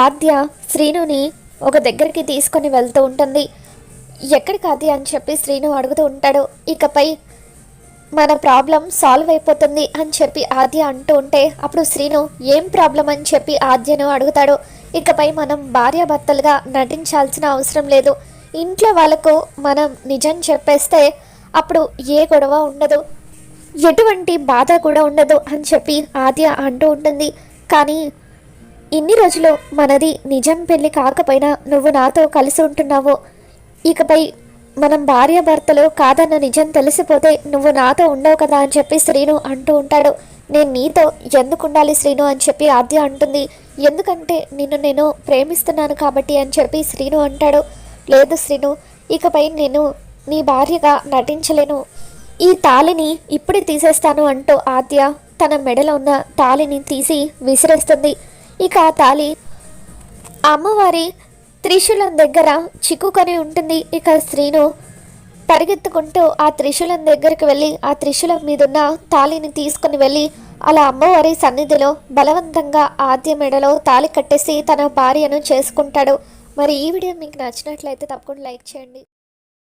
ఆద్య శ్రీనుని ఒక దగ్గరికి తీసుకొని వెళ్తూ ఉంటుంది. ఎక్కడికి ఆద్య అని చెప్పి శ్రీను అడుగుతూ ఉంటాడు. ఇకపై మన ప్రాబ్లం సాల్వ్ అయిపోతుంది అని చెప్పి ఆద్య అంటూ ఉంటే అప్పుడు శ్రీను ఏం ప్రాబ్లం అని చెప్పి ఆద్యను అడుగుతాడు. ఇకపై మనం భార్యాభర్తలుగా నటించాల్సిన అవసరం లేదు. ఇంట్లో వాళ్ళకు మనం నిజం చెప్పేస్తే అప్పుడు ఏ గొడవ ఉండదు. ఎటువంటి బాధ కూడా ఉండదు అని చెప్పి ఆద్య అంటూ ఉంటుంది. కానీ ఇన్ని రోజులు మనది నిజం పెళ్ళి కాకపోయినా నువ్వు నాతో కలిసి ఉంటున్నావో. ఇకపై మనం భార్యాభర్తలు కాదన్న నిజం తెలిసిపోతే నువ్వు నాతో ఉండవు కదా అని చెప్పి శ్రీను అంటూ ఉంటాడు. నేను నీతో ఎందుకు ఉండాలి శ్రీను అని చెప్పి ఆద్య అంటుంది. ఎందుకంటే నిన్ను నేను ప్రేమిస్తున్నాను కాబట్టి అని చెప్పి శ్రీను అంటాడు. లేదు శ్రీను ఇకపై నేను నీ భార్యగా నటించలేను. ఈ తాళిని ఇప్పుడే తీసేస్తాను అంటూ ఆద్య తన మెడలో ఉన్న తాళిని తీసి విసిరేస్తుంది. ఇక ఆ తాళి అమ్మవారి త్రిశూలం దగ్గర చిక్కుకొని ఉంటుంది. ఇక శ్రీను పరిగెత్తుకుంటూ ఆ త్రిశూలం దగ్గరికి వెళ్ళి ఆ త్రిశూలం మీదున్న తాళిని తీసుకుని వెళ్ళి అలా అమ్మవారి సన్నిధిలో బలవంతంగా ఆద్య మెడలో తాళి కట్టేసి తన భార్యను చేసుకుంటాడు. మరి ఈ వీడియో మీకు నచ్చినట్లయితే తప్పకుండా లైక్ చేయండి.